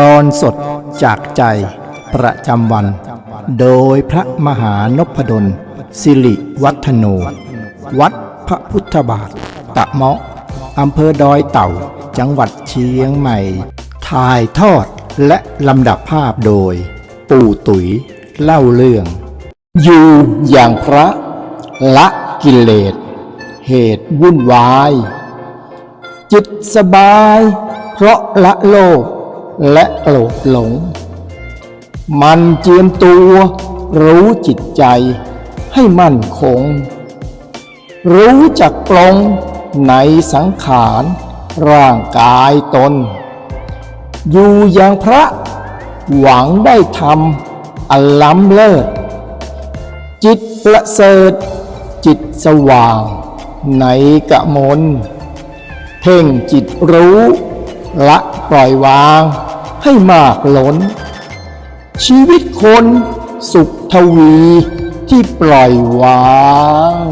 ตอนสดจากใจประจำวัน โดยพระมหานพดล สิริวัฒโน วัดพระพุทธบาท ตะเมาะอำเภอดอยเต่า จังหวัดเชียงใหม่ ถ่ายทอดและลำดับภาพโดย ปู่ตุ๋ยเล่าเรื่อง อยู่อย่างพระละกิเลส เหตุวุ่นวาย จิตสบาย เพราะละโลภ และโกรธหลง มันเจียมตัวรู้จิตใจให้มั่นคง รู้จักปลงในสังขารร่างกายตน อยู่อย่างพระหวังได้ทำอันล้ำเลิศ จิตประเสริฐจิตสว่างในกะมนเพ่งจิตรู้ละปล่อยวาง ให้มากล้น ชีวิตคนสุขทวีที่ปล่อยวาง